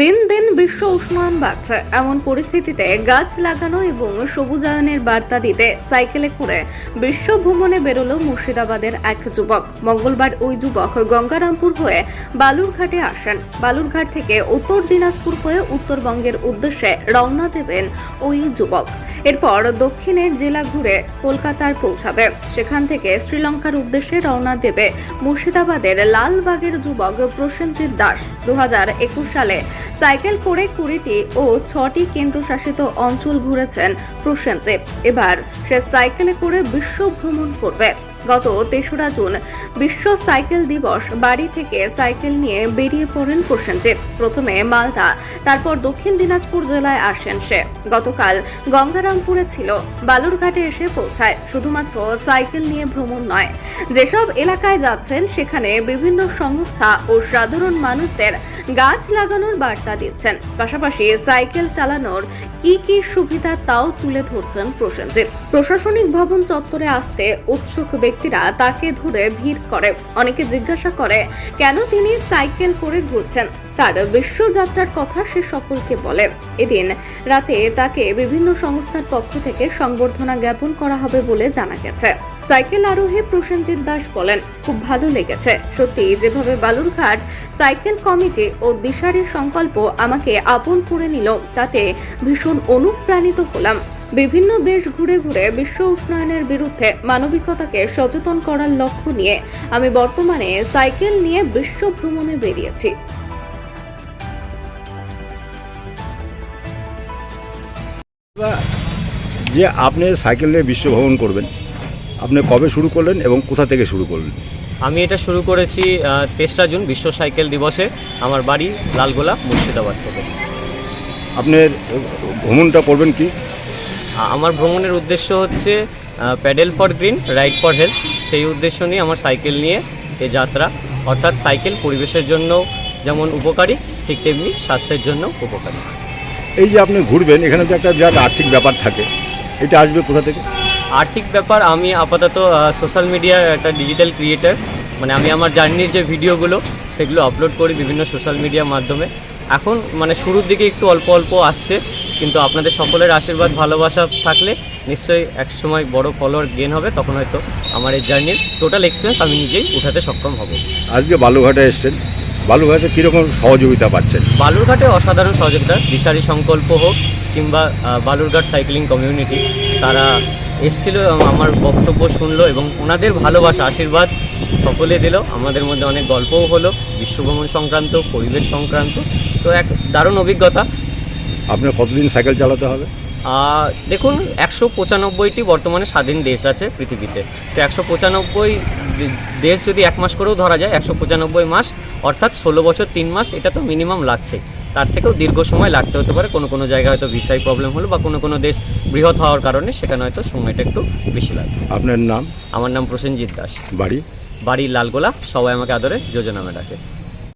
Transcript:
দিন দিন বিশ্ব উষ্ণায়ন বাড়ছে। এমন পরিস্থিতিতে গাছ লাগানো এবং সবুজায়নের বার্তা দিতে সাইকেলে করে বিশ্ব ভ্রমণে বেরোলো মুর্শিদাবাদের এক যুবক। মঙ্গলবার ওই যুবক গঙ্গারামপুর হয়ে বালুরঘাটে আসেন। বালুরঘাট থেকে উত্তর দিনাজপুর হয়ে উত্তরবঙ্গের উদ্দেশ্যে রওনা দেবেন ওই যুবক। এরপর দক্ষিণের জেলা ঘুরে কলকাতার পৌঁছাবে। সেখান থেকে শ্রীলঙ্কার উদ্দেশ্যে রওনা দেবে মুর্শিদাবাদের লালবাগের যুবক প্রসেনজিৎ দাস। দু হাজার একুশ সালে সাইকেল করে কুড়িটি ও ছটি কেন্দ্রশাসিত অঞ্চল ঘুরেছেন প্রসেনজিৎ। এবার সে সাইকেলে করে বিশ্ব ভ্রমণ করবে। গত তেসরা জুন বিশ্ব সাইকেল দিবস বাড়ি থেকে সাইকেল নিয়ে বেরিয়ে পড়েন প্রসেনজিৎ। প্রথমে মালদা, তারপর দক্ষিণ দিনাজপুর জেলায় আসেন সে। গতকাল গঙ্গারামপুরে ছিল, বালুরঘাটে এসে পৌঁছায়। শুধুমাত্র সাইকেল নিয়ে ভ্রমণ নয়, যেসব এলাকায় যাচ্ছেন সেখানে বিভিন্ন সংস্থা ও সাধারণ মানুষদের গাছ লাগানোর বার্তা দিচ্ছেন। পাশাপাশি সাইকেল চালানোর কি কি সুবিধা তাও তুলে ধরছেন প্রসেনজিৎ। প্রশাসনিক ভবন চত্বরে আসতে উৎসুক ব্যক্তিরা তাকে ধরে ভিড় করে। অনেকে জিজ্ঞাসা করে, কেন তিনি সাইকেল করে ঘুরছেন? তার বিশ্বযাত্রার কথা সে সকলকে বলে। এদিন রাতে তাকে বিভিন্ন সংস্থার পক্ষ থেকে সংবর্ধনা জ্ঞাপন করা হবে বলে জানা গেছে। সাইকেল আরোহী প্রসেনজিৎ দাস বলেন, খুব ভালো লেগেছে। সত্যি, যেভাবে বালুরঘাট সাইকেল কমিটি ও দিশারির সংকল্প আমাকে আপন করে নিল, তাতে ভীষণ অনুপ্রাণিত হলাম। বিভিন্ন দেশ ঘুরে ঘুরে বিশ্ব উষ্ণায়নের বিরুদ্ধে মানবিকতাকে সচেতন করার লক্ষ্য নিয়ে আমি বর্তমানে সাইকেল নিয়ে বিশ্ব ভ্রমণে বেরিয়েছি। যে আপনি সাইকেল নিয়ে বিশ্ব ভ্রমণ করবেন আপনি কবে শুরু করলেন এবং কোথা থেকে শুরু করলেন? আমি এটা শুরু করেছি তেসরা জুন বিশ্ব সাইকেল দিবসে আমার বাড়ি লালগোলা মুর্শিদাবাদ থেকে। আপনার ভ্রমণটা করবেন কি? আমার ভ্রমণের উদ্দেশ্য হচ্ছে paddle for green ride for health. সেই উদ্দেশ্য নিয়ে আমার সাইকেল নিয়ে এ যাত্রা অর্থাৎ সাইকেল পরিবেশের জন্য যেমন উপকারী ঠিক তেমনি স্বাস্থ্যের জন্য উপকারী। এই যে আপনি ঘুরবেন এখানে তো একটা বিরাট আর্থিক ব্যাপার থাকে। এটা আসবে কোথা থেকে? আর্থিক ব্যাপার আমি আপাতত সোশ্যাল মিডিয়ার একটা ডিজিটাল ক্রিয়েটার মানে আমি আমার জার্নির যে ভিডিওগুলো সেগুলো আপলোড করি বিভিন্ন সোশ্যাল মিডিয়ার মাধ্যমে। এখন মানে শুরুর দিকে একটু অল্প অল্প আসছে কিন্তু আপনাদের সকলের আশীর্বাদ ভালোবাসা থাকলে নিশ্চয়ই এক সময় বড় ফলোয়ার গেন হবে তখন হয়তো আমার এই জার্নির টোটাল এক্সপিরিয়েন্স আমি নিজেই উঠাতে সক্ষম হব। আজকে বালুঘাটে এসছেন। বালুঘাটে কীরকম সহযোগিতা পাচ্ছেন? বালুরঘাটে অসাধারণ সহযোগিতা। দিশারি সংকল্প হোক কিংবা বালুরঘাট সাইক্লিং কমিউনিটি তারা এসছিল এবং আমার বক্তব্য শুনলো এবং ওনাদের ভালোবাসা আশীর্বাদ সকলে দিল। আমাদের মধ্যে অনেক গল্পও হলো বিশ্বভ্রমণ সংক্রান্ত পরিবেশ সংক্রান্ত। তো এক দারুণ অভিজ্ঞতা। আপনার কতদিন সাইকেল চালাতে হবে? দেখুন একশো পঁচানব্বইটি বর্তমানে স্বাধীন দেশ আছে পৃথিবীতে। তো একশো পঁচানব্বই দেশ যদি এক মাস করেও ধরা যায় একশো পঁচানব্বই মাস অর্থাৎ ষোলো বছর তিন মাস এটা তো মিনিমাম লাগছে তার থেকেও দীর্ঘ সময় লাগতে হতে পারে। কোনো কোনো জায়গায় হয়তো ভিসাই প্রবলেম হলো বা কোনো কোনো দেশ বৃহৎ হওয়ার কারণে সেখানে হয়তো সময়টা একটু বেশি লাগে আপনার নাম? আমার নাম প্রসেনজিৎ দাস। বাড়ি? বাড়ি লালগোলা। সবাই আমাকে আদরে যোজনা ডাকে